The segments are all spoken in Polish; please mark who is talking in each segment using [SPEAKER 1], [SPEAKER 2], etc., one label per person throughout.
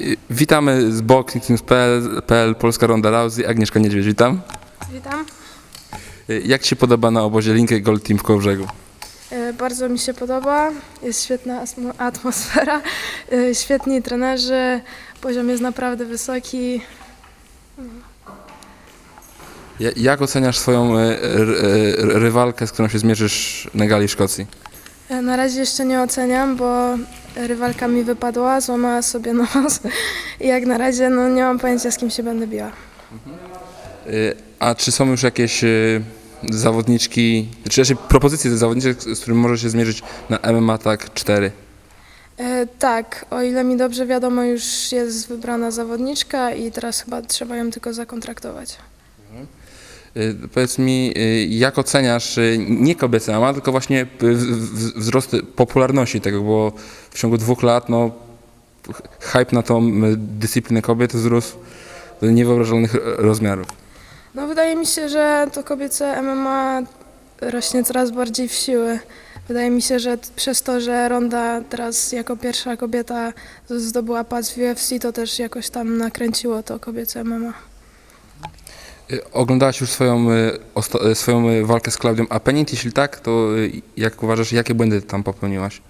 [SPEAKER 1] Y, Witamy z boxingteams.pl, Polska Ronda Rousey, Agnieszka Niedźwiedź, witam.
[SPEAKER 2] Witam.
[SPEAKER 1] Y, Jak Ci się podoba na obozie Linkę Gold Team w Kołbrzegu?
[SPEAKER 2] E, Bardzo mi się podoba. Jest świetna atmosfera, e, świetni trenerzy, poziom jest naprawdę wysoki.
[SPEAKER 1] Ja- Jak oceniasz swoją y, y, rywalkę, z którą się zmierzysz na gali w Szkocji?
[SPEAKER 2] E, Na razie jeszcze nie oceniam, bo rywalka mi wypadła, złamała sobie nos i jak na razie no, nie mam pojęcia z kim się będę biła.
[SPEAKER 1] Y, A czy są już jakieś y, zawodniczki, czy raczej propozycje zawodniczek, z którymi możesz się zmierzyć na MMA tak 4?
[SPEAKER 2] E, tak, o ile mi dobrze wiadomo, już jest wybrana zawodniczka i teraz chyba trzeba ją tylko zakontraktować.
[SPEAKER 1] Y, Powiedz mi, y, jak oceniasz y, nie kobiece MMA, tylko właśnie wzrost popularności tego, bo w ciągu dwóch lat no, hype na tą dyscyplinę kobiet wzrósł do niewyobrażalnych rozmiarów.
[SPEAKER 2] No wydaje mi się, że to kobiece MMA rośnie coraz bardziej w siły. Wydaje mi się, że przez to, że Ronda teraz jako pierwsza kobieta zdobyła pas w UFC, to też jakoś tam nakręciło to kobiece MMA.
[SPEAKER 1] Y, Oglądałaś już swoją, y, y, swoją walkę z Klaudią Apenit? Jeśli tak, to jak uważasz, jakie błędy tam popełniłaś?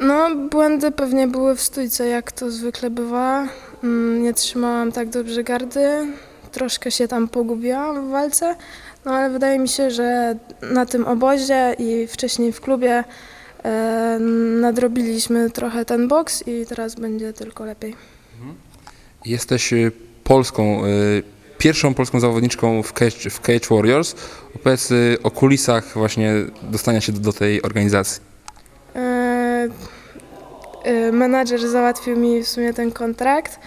[SPEAKER 2] No, błędy pewnie były w stójce, jak to zwykle bywa. Mm, Nie trzymałam tak dobrze gardy, troszkę się tam pogubiłam w walce, no ale wydaje mi się, że na tym obozie i wcześniej w klubie nadrobiliśmy trochę ten boks i teraz będzie tylko lepiej.
[SPEAKER 1] Jesteś y, polską, pierwszą polską zawodniczką w Cage, w Cage Warriors. Opowiedz y, o kulisach właśnie dostania się do, do tej organizacji.
[SPEAKER 2] E, e, Menadżer załatwił mi w sumie ten kontrakt.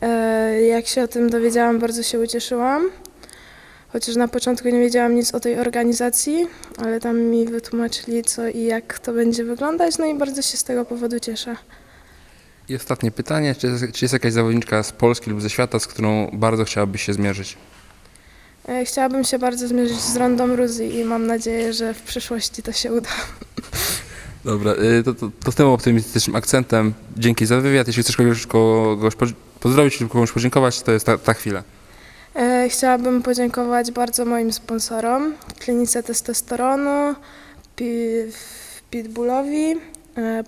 [SPEAKER 2] E, Jak się o tym dowiedziałam, bardzo się ucieszyłam. Chociaż na początku nie wiedziałam nic o tej organizacji, ale tam mi wytłumaczyli co i jak to będzie wyglądać, no i bardzo się z tego powodu cieszę.
[SPEAKER 1] I ostatnie pytanie, czy jest, czy jest jakaś zawodniczka z Polski lub ze świata, z którą bardzo chciałabyś się zmierzyć?
[SPEAKER 2] E, Chciałabym się bardzo zmierzyć z Rondą Ruzi i mam nadzieję, że w przyszłości to się uda.
[SPEAKER 1] Dobra, y, to, to, to z tym optymistycznym akcentem dzięki za wywiad. Jeśli chcesz kogoś, kogoś po- pozdrowić lub komuś podziękować, to jest ta, ta chwila.
[SPEAKER 2] E, Chciałabym podziękować bardzo moim sponsorom, Klinice Testosteronu, Pi- Pitbullowi, e,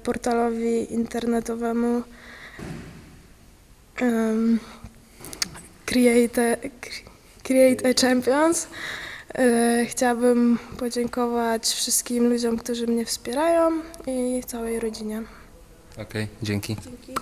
[SPEAKER 2] portalowi internetowemu em, Create, Create a Champions. E, Chciałabym podziękować wszystkim ludziom, którzy mnie wspierają i całej rodzinie.
[SPEAKER 1] Okej, dzięki.
[SPEAKER 2] Dzięki.